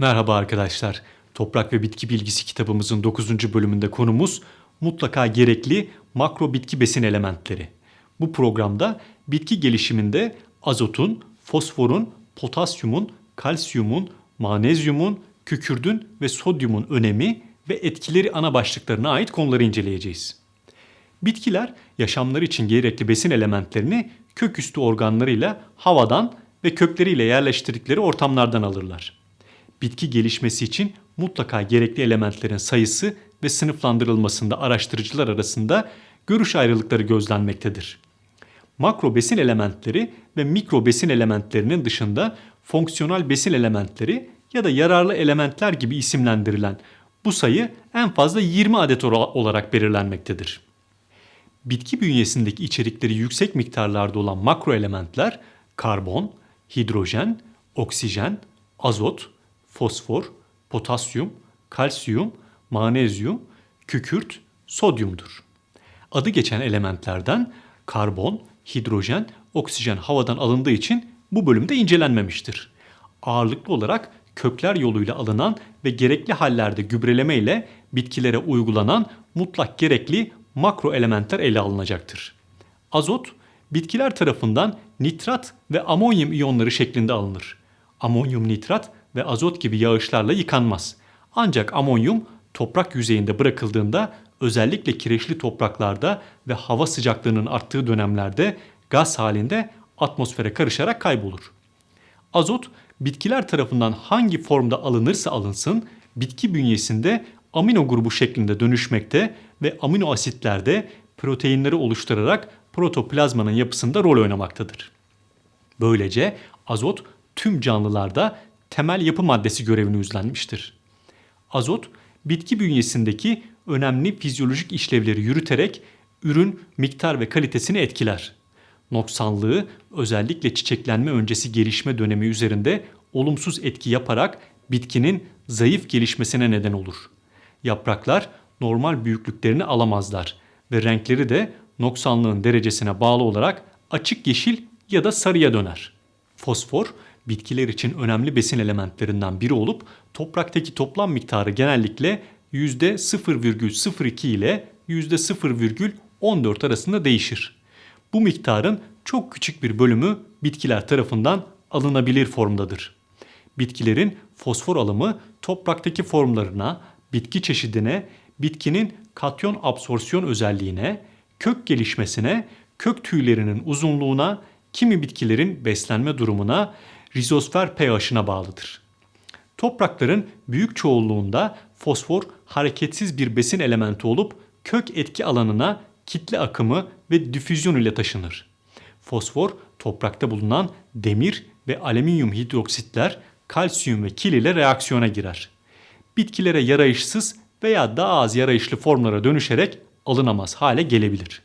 Merhaba arkadaşlar. Toprak ve Bitki Bilgisi kitabımızın 9. bölümünde konumuz mutlaka gerekli makro bitki besin elementleri. Bu programda bitki gelişiminde azotun, fosforun, potasyumun, kalsiyumun, manezyumun, kükürdün ve sodyumun önemi ve etkileri ana başlıklarına ait konuları inceleyeceğiz. Bitkiler yaşamları için gerekli besin elementlerini köküstü organlarıyla havadan ve kökleriyle yerleştirdikleri ortamlardan alırlar. Bitki gelişmesi için mutlaka gerekli elementlerin sayısı ve sınıflandırılmasında araştırıcılar arasında görüş ayrılıkları gözlenmektedir. Makro besin elementleri ve mikro besin elementlerinin dışında fonksiyonel besin elementleri ya da yararlı elementler gibi isimlendirilen bu sayı en fazla 20 adet olarak belirlenmektedir. Bitki bünyesindeki içerikleri yüksek miktarlarda olan makro elementler karbon, hidrojen, oksijen, azot, fosfor, potasyum, kalsiyum, manezyum, kükürt, sodyumdur. Adı geçen elementlerden karbon, hidrojen, oksijen havadan alındığı için bu bölümde incelenmemiştir. Ağırlıklı olarak kökler yoluyla alınan ve gerekli hallerde gübreleme ile bitkilere uygulanan mutlak gerekli makro elementler ele alınacaktır. Azot, bitkiler tarafından nitrat ve amonyum iyonları şeklinde alınır. Amonyum nitrat ve azot gibi yağışlarla yıkanmaz. Ancak amonyum toprak yüzeyinde bırakıldığında özellikle kireçli topraklarda ve hava sıcaklığının arttığı dönemlerde gaz halinde atmosfere karışarak kaybolur. Azot bitkiler tarafından hangi formda alınırsa alınsın bitki bünyesinde amino grubu şeklinde dönüşmekte ve amino asitlerde proteinleri oluşturarak protoplazmanın yapısında rol oynamaktadır. Böylece azot tüm canlılarda temel yapı maddesi görevini üstlenmiştir. Azot, bitki bünyesindeki önemli fizyolojik işlevleri yürüterek ürün miktar ve kalitesini etkiler. Noksanlığı özellikle çiçeklenme öncesi gelişme dönemi üzerinde olumsuz etki yaparak bitkinin zayıf gelişmesine neden olur. Yapraklar normal büyüklüklerini alamazlar ve renkleri de noksanlığın derecesine bağlı olarak açık yeşil ya da sarıya döner. Fosfor bitkiler için önemli besin elementlerinden biri olup topraktaki toplam miktarı genellikle %0,02 ile %0,14 arasında değişir. Bu miktarın çok küçük bir bölümü bitkiler tarafından alınabilir formdadır. Bitkilerin fosfor alımı topraktaki formlarına, bitki çeşidine, bitkinin katyon absorpsiyon özelliğine, kök gelişmesine, kök tüylerinin uzunluğuna, kimi bitkilerin beslenme durumuna rizosfer pH'ına bağlıdır. Toprakların büyük çoğunluğunda fosfor hareketsiz bir besin elementi olup kök etki alanına kitle akımı ve difüzyon ile taşınır. Fosfor toprakta bulunan demir ve alüminyum hidroksitler kalsiyum ve kil ile reaksiyona girer. Bitkilere yarayışsız veya daha az yarayışlı formlara dönüşerek alınamaz hale gelebilir.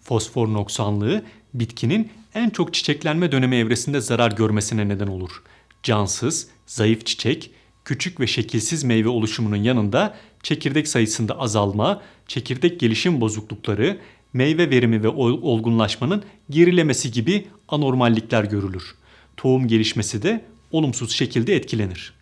Fosfor noksanlığı bitkinin en çok çiçeklenme dönemi evresinde zarar görmesine neden olur. Cansız, zayıf çiçek, küçük ve şekilsiz meyve oluşumunun yanında çekirdek sayısında azalma, çekirdek gelişim bozuklukları, meyve verimi ve olgunlaşmanın gerilemesi gibi anormallikler görülür. Tohum gelişmesi de olumsuz şekilde etkilenir.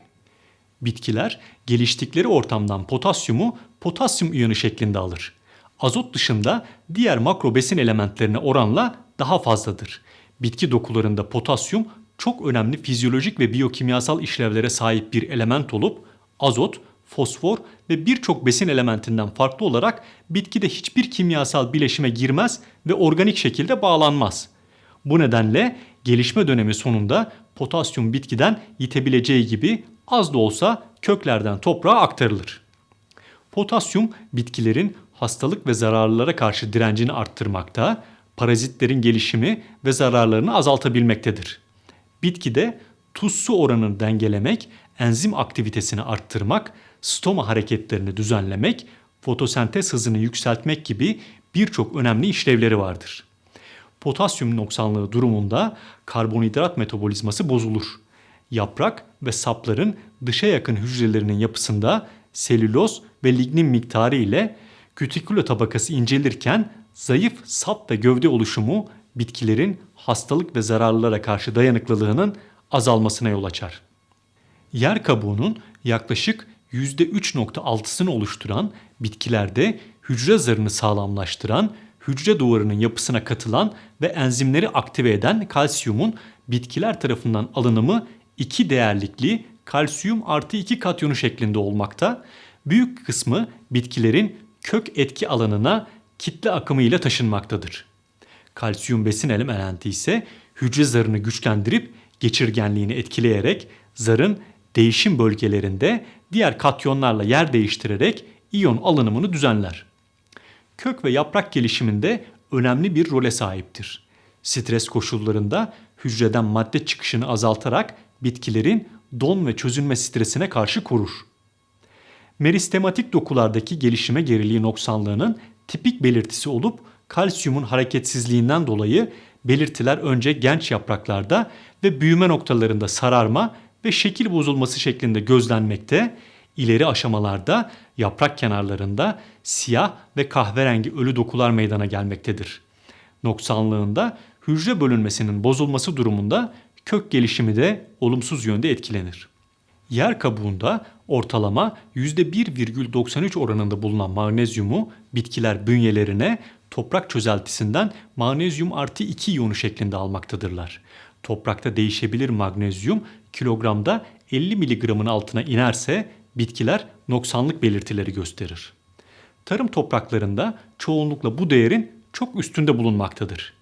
Bitkiler geliştikleri ortamdan potasyumu potasyum iyonu şeklinde alır. Azot dışında diğer makro besin elementlerine oranla daha fazladır. Bitki dokularında potasyum çok önemli fizyolojik ve biyokimyasal işlevlere sahip bir element olup azot, fosfor ve birçok besin elementinden farklı olarak bitkide hiçbir kimyasal bileşime girmez ve organik şekilde bağlanmaz. Bu nedenle gelişme dönemi sonunda potasyum bitkiden yitebileceği gibi az da olsa köklerden toprağa aktarılır. Potasyum bitkilerin hastalık ve zararlılara karşı direncini arttırmakta, parazitlerin gelişimi ve zararlarını azaltabilmektedir. Bitkide tuz su oranını dengelemek, enzim aktivitesini arttırmak, stoma hareketlerini düzenlemek, fotosentez hızını yükseltmek gibi birçok önemli işlevleri vardır. Potasyum noksanlığı durumunda karbonhidrat metabolizması bozulur. Yaprak ve sapların dışa yakın hücrelerinin yapısında selüloz ve lignin miktarı ile kütikülo tabakası incelirken zayıf sap ve gövde oluşumu bitkilerin hastalık ve zararlılara karşı dayanıklılığının azalmasına yol açar. Yer kabuğunun yaklaşık %3.6'sını oluşturan bitkilerde hücre zarını sağlamlaştıran, hücre duvarının yapısına katılan ve enzimleri aktive eden kalsiyumun bitkiler tarafından alınımı iki değerlikli kalsiyum artı 2 katyonu şeklinde olmakta. Büyük kısmı bitkilerin kök etki alanına kitle akımı ile taşınmaktadır. Kalsiyum besin elementi ise hücre zarını güçlendirip geçirgenliğini etkileyerek zarın değişim bölgelerinde diğer katyonlarla yer değiştirerek iyon alınımını düzenler. Kök ve yaprak gelişiminde önemli bir role sahiptir. Stres koşullarında hücreden madde çıkışını azaltarak bitkilerin don ve çözünme stresine karşı korur. Meristematik dokulardaki gelişime geriliği noksanlığının tipik belirtisi olup kalsiyumun hareketsizliğinden dolayı belirtiler önce genç yapraklarda ve büyüme noktalarında sararma ve şekil bozulması şeklinde gözlenmekte, ileri aşamalarda yaprak kenarlarında siyah ve kahverengi ölü dokular meydana gelmektedir. Noksanlığında hücre bölünmesinin bozulması durumunda kök gelişimi de olumsuz yönde etkilenir. Yer kabuğunda ortalama %1,93 oranında bulunan magnezyumu bitkiler bünyelerine toprak çözeltisinden magnezyum artı 2 iyonu şeklinde almaktadırlar. Toprakta değişebilir magnezyum kilogramda 50 mg'ın altına inerse bitkiler noksanlık belirtileri gösterir. Tarım topraklarında çoğunlukla bu değerin çok üstünde bulunmaktadır.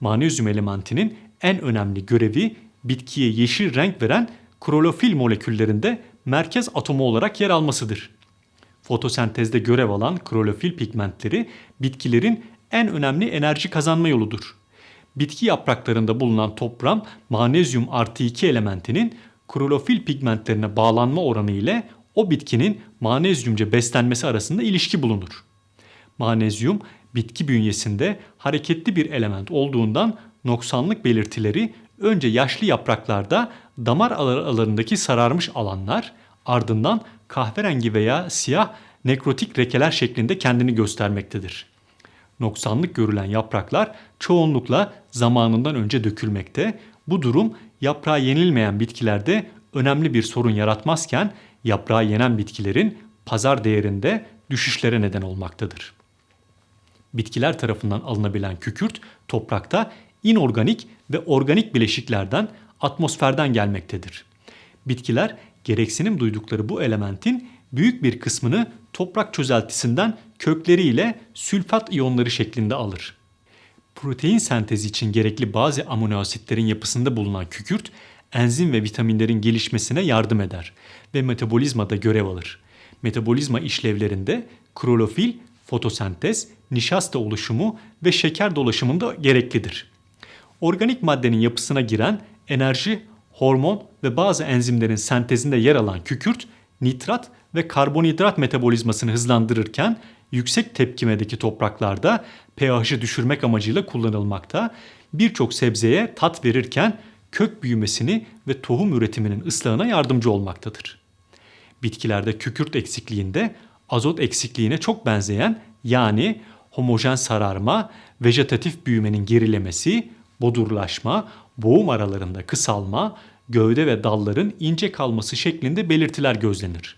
Magnezyum elementinin en önemli görevi bitkiye yeşil renk veren klorofil moleküllerinde merkez atomu olarak yer almasıdır. Fotosentezde görev alan klorofil pigmentleri bitkilerin en önemli enerji kazanma yoludur. Bitki yapraklarında bulunan topram magnezyum artı 2 elementinin klorofil pigmentlerine bağlanma oranı ile o bitkinin magnezyumca beslenmesi arasında ilişki bulunur. Magnezyum bitki bünyesinde hareketli bir element olduğundan noksanlık belirtileri önce yaşlı yapraklarda damar aralarındaki sararmış alanlar ardından kahverengi veya siyah nekrotik rekeler şeklinde kendini göstermektedir. Noksanlık görülen yapraklar çoğunlukla zamanından önce dökülmekte. Bu durum yaprağı yenilmeyen bitkilerde önemli bir sorun yaratmazken yaprağı yenen bitkilerin pazar değerinde düşüşlere neden olmaktadır. Bitkiler tarafından alınabilen kükürt toprakta inorganik ve organik bileşiklerden atmosferden gelmektedir. Bitkiler gereksinim duydukları bu elementin büyük bir kısmını toprak çözeltisinden kökleriyle sülfat iyonları şeklinde alır. Protein sentezi için gerekli bazı amino asitlerin yapısında bulunan kükürt enzim ve vitaminlerin gelişmesine yardım eder ve metabolizmada görev alır. Metabolizma işlevlerinde klorofil, fotosentez, nişasta oluşumu ve şeker dolaşımında gereklidir. Organik maddenin yapısına giren enerji, hormon ve bazı enzimlerin sentezinde yer alan kükürt, nitrat ve karbonhidrat metabolizmasını hızlandırırken yüksek tepkimedeki topraklarda pH'ı düşürmek amacıyla kullanılmakta. Birçok sebzeye tat verirken kök büyümesini ve tohum üretiminin ıslahına yardımcı olmaktadır. Bitkilerde kükürt eksikliğinde azot eksikliğine çok benzeyen yani homojen sararma, vejetatif büyümenin gerilemesi, bodurlaşma, boğum aralarında kısalma, gövde ve dalların ince kalması şeklinde belirtiler gözlenir.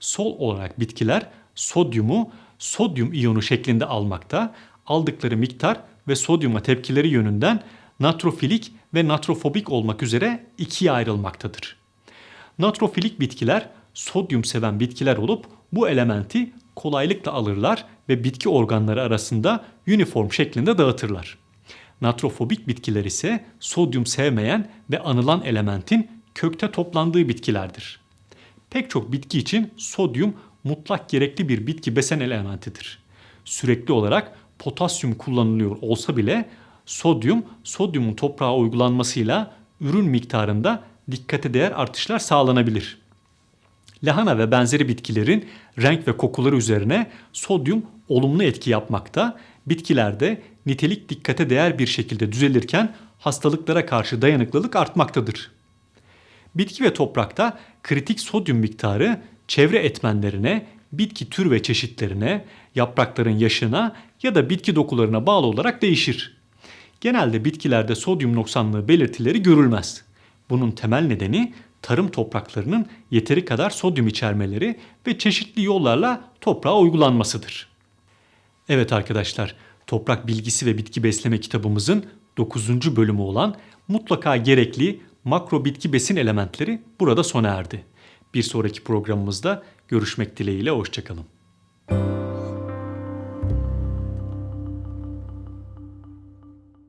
Sol olarak bitkiler sodyumu sodyum iyonu şeklinde almakta, aldıkları miktar ve sodyuma tepkileri yönünden natrofilik ve natrofobik olmak üzere ikiye ayrılmaktadır. Natrofilik bitkiler sodyum seven bitkiler olup bu elementi kolaylıkla alırlar ve bitki organları arasında uniform şeklinde dağıtırlar. Natrofobik bitkiler ise sodyum sevmeyen ve anılan elementin kökte toplandığı bitkilerdir. Pek çok bitki için sodyum mutlak gerekli bir bitki besen elementidir. Sürekli olarak potasyum kullanılıyor olsa bile sodyum, sodyumun toprağa uygulanmasıyla ürün miktarında dikkate değer artışlar sağlanabilir. Lahana ve benzeri bitkilerin renk ve kokuları üzerine sodyum olumlu etki yapmakta. Bitkilerde nitelik dikkate değer bir şekilde düzelirken hastalıklara karşı dayanıklılık artmaktadır. Bitki ve toprakta kritik sodyum miktarı çevre etmenlerine, bitki tür ve çeşitlerine, yaprakların yaşına ya da bitki dokularına bağlı olarak değişir. Genelde bitkilerde sodyum noksanlığı belirtileri görülmez. Bunun temel nedeni tarım topraklarının yeteri kadar sodyum içermeleri ve çeşitli yollarla toprağa uygulanmasıdır. Evet arkadaşlar, Toprak Bilgisi ve Bitki Besleme kitabımızın 9. bölümü olan mutlaka gerekli makro bitki besin elementleri burada sona erdi. Bir sonraki programımızda görüşmek dileğiyle hoşçakalın.